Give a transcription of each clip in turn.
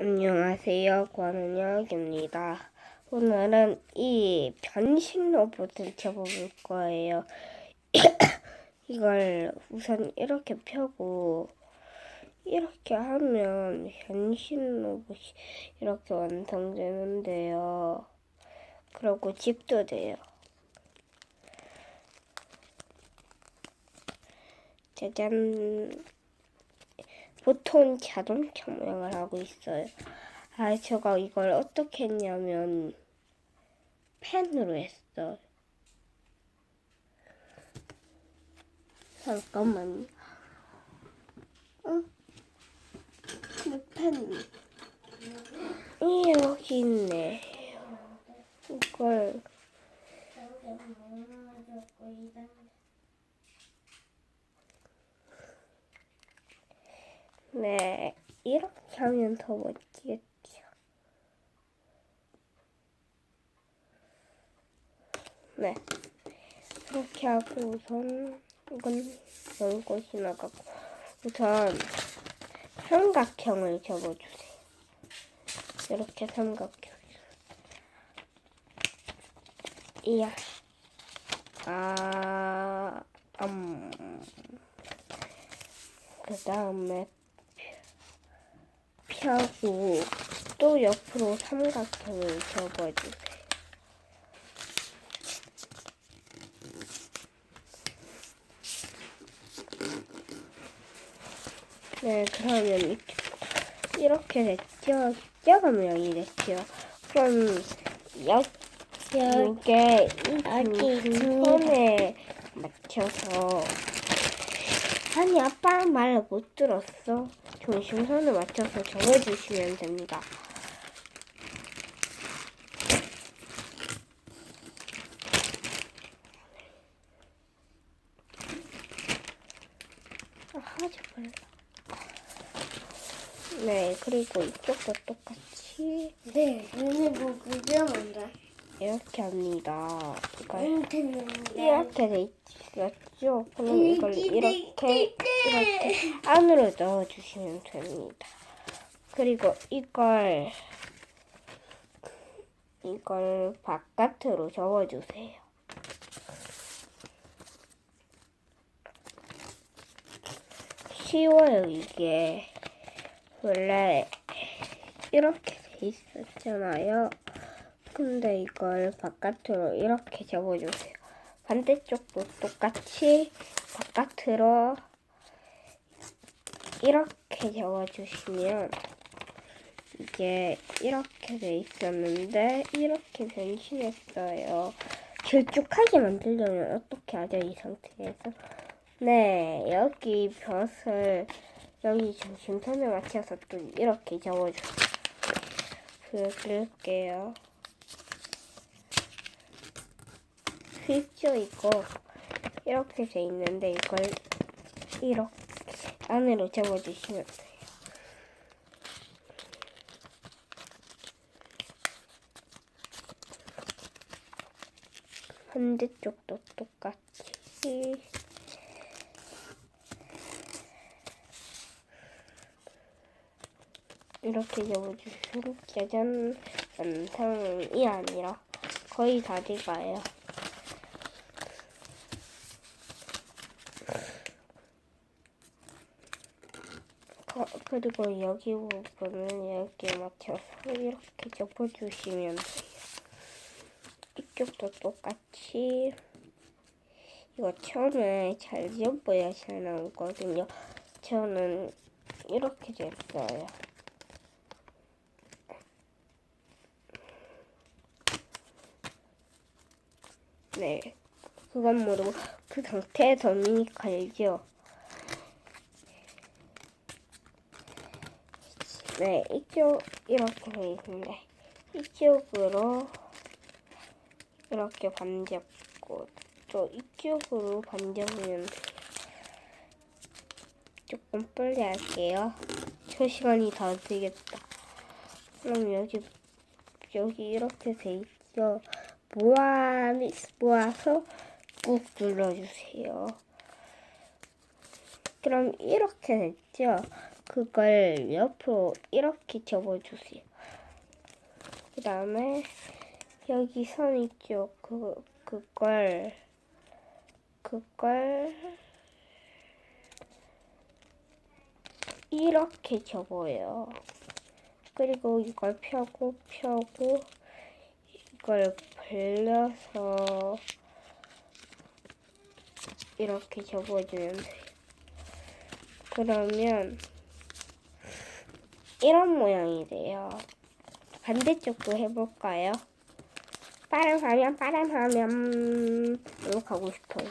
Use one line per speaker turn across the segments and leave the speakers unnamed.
안녕하세요. 권은혁입니다. 오늘은 이 변신 로봇을 켜볼 거예요. 이걸 우선 이렇게 펴고 이렇게 하면 변신 로봇이 이렇게 완성되는데요. 그리고 집도 돼요. 짜잔. 보통 자동차 모양을 하고 있어요. 아, 제가 이걸 어떻게 했냐면 펜으로 했어요. 잠깐만요. 어? 그 펜. 이 여기 있네. 이걸 네 이렇게 하면 더 멋지겠죠. 네 이렇게 하고 우선 이건 여기 곳이 나가고 우선 삼각형을 접어주세요. 이렇게 삼각형. 이야. 아, 음. 그 다음에 펴고 또 옆으로 삼각형을 접어주세요. 네, 그러면 이렇게, 이렇게 됐죠? 십자가 모양이 됐죠? 그럼 여, 이게
여기
이
있습니다.
손에 맞춰서 아니 아빠 말 못 들었어. 중심 선을 맞춰서 접어주시면 됩니다. 아. 네, 그리고 이쪽도 똑같이
네, 오늘 뭐 그게 뭔데?
이렇게 합니다.
인터넷입니다.
이렇게 돼 있었죠? 그럼 이걸 이렇게. 이렇게 안으로 넣어주시면 됩니다. 그리고 이걸 이걸 바깥으로 접어주세요. 쉬워요 이게 원래 이렇게 돼 있었잖아요. 근데 이걸 바깥으로 이렇게 접어주세요. 반대쪽도 똑같이 바깥으로 이렇게 접어주시면 이게 이렇게 돼 있었는데 이렇게 변신했어요. 길쭉하게 만들려면 어떻게 하죠 이 상태에서? 네 여기 벼슬 여기 중심선에 맞춰서 또 이렇게 접어주세요. 그릴게요. 쉽죠 이거 이렇게 돼 있는데 이걸 이렇게 안으로 접어주시면 돼요. 반대쪽도 똑같이 이렇게 접어주시면 짜잔 완성이 아니라 거의 다 돼가요. 거- 그리고 여기 부분은 여기에 맞춰서 이렇게 접어주시면 돼요. 이쪽도 똑같이 이거 처음에 잘 접어야 잘 나오거든요. 저는 이렇게 됐어요. 네, 그건 모르고 그 상태에서 미니 갈죠. 네, 이쪽 이렇게 돼 있는데 이쪽으로 이렇게 반접고 또 이쪽으로 반접하면 돼요. 조금 빨리 할게요. 저 시간이 다 되겠다. 그럼 여기 여기 이렇게 돼 있죠. 모아 모아서 꾹 눌러주세요. 그럼 이렇게 됐죠. 그걸 옆으로 이렇게 접어주세요. 그 다음에 여기 선 있죠? 그, 그걸, 그걸 이렇게 접어요. 그리고 이걸 펴고 펴고 이걸 벌려서 이렇게 접어주면 돼요. 그러면 이런 모양이 돼요. 반대쪽도 해볼까요? 빠른 화면, 빠른 화면 이거 가고 싶어요.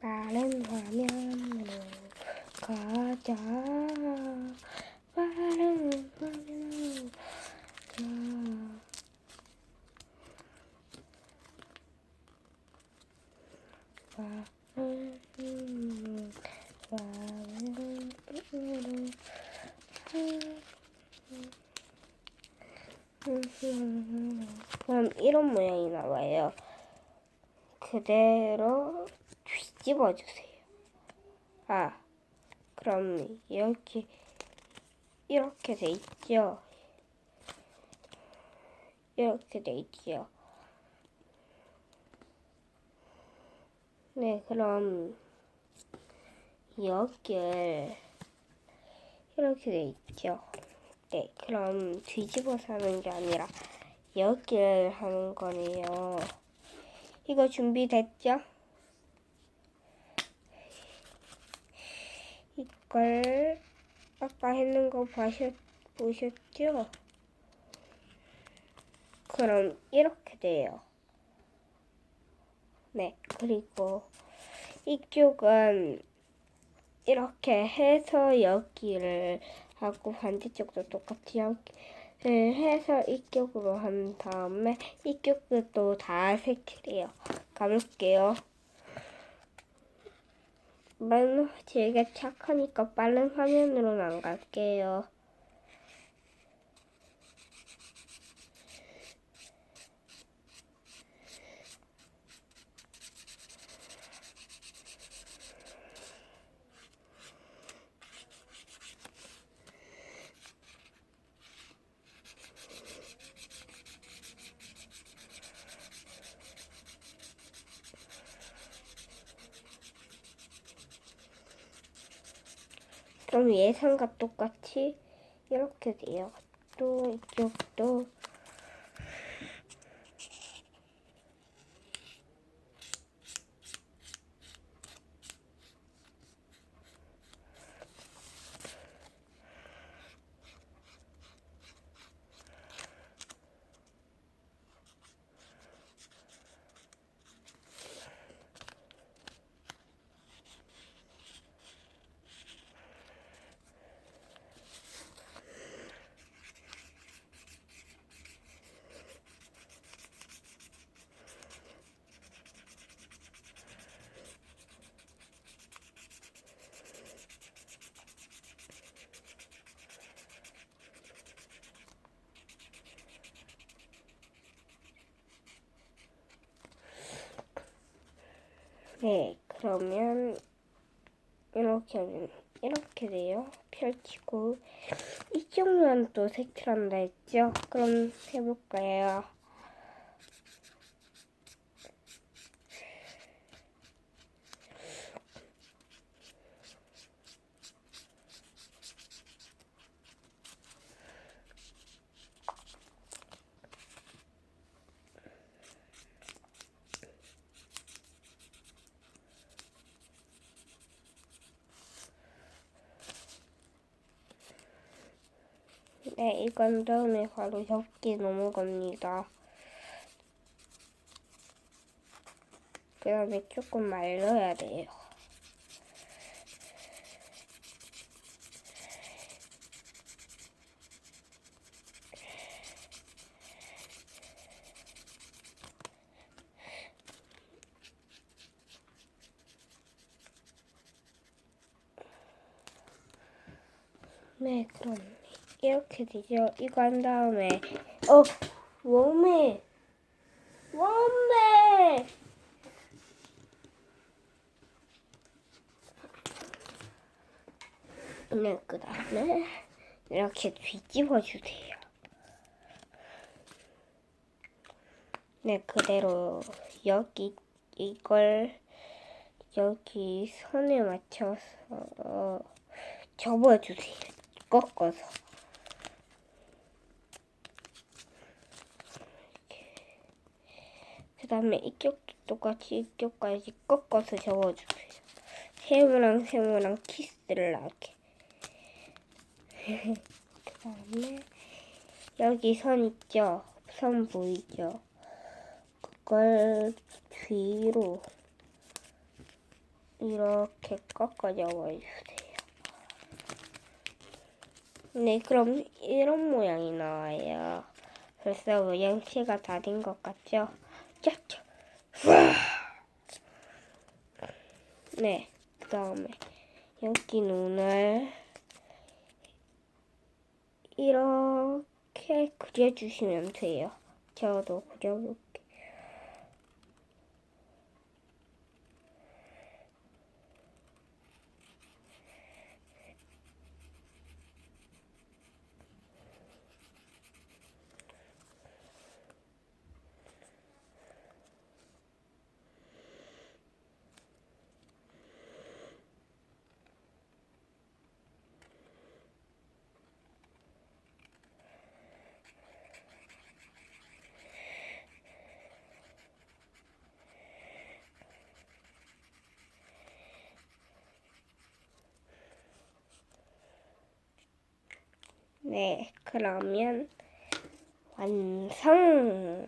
빠른 화면으로 가자. 빠른 화면으로 가자. 그럼 이런 모양이 나와요. 그대로 뒤집어 주세요. 아, 그럼 이렇게 이렇게 돼 있죠. 이렇게 돼 있죠. 네, 그럼 여기를 이렇게 돼 있죠. 네, 그럼 뒤집어서 하는 게 아니라 여기를 하는 거네요. 이거 준비됐죠? 이걸 아까 했는 거 보셨, 보셨죠? 그럼 이렇게 돼요. 네, 그리고 이쪽은 이렇게 해서 여기를 하고 반대쪽도 똑같이 여기를 해서 이쪽으로 한 다음에 이쪽도 다 색칠해요. 가볼게요. 만 제가 착하니까 빠른 화면으로는 안 갈게요. 그럼 예상과 똑같이 이렇게 돼요. 또 이쪽도 네, 그러면 이렇게 이렇게 돼요. 펼치고 이쪽 면또 색칠한다 했죠? 그럼 해볼까요? 네, 이건 다음에 바로 접기 넘어갑니다. 그 다음에 조금 말려야 돼요. 네, 그럼 이렇게 되죠. 이거 한 다음에 어 웜에 웜에 네, 그 다음에 이렇게 뒤집어 주세요. 네, 그대로 여기 이걸 여기 선에 맞춰서 접어주세요. 꺾어서. 그 다음에 이쪽도 똑같이 이쪽까지 꺾어서 접어주세요. 세모랑 세모랑 키스를 나게. 그 다음에 여기 선 있죠? 선 보이죠? 그걸 뒤로 이렇게 꺾어 접어주세요. 네, 그럼 이런 모양이 나와요. 벌써 모양새가 다 된 것 같죠? 네, 그 다음에 여기 눈을 이렇게 그려주시면 돼요. 저도 그려볼게요. 네, 그러면 완성.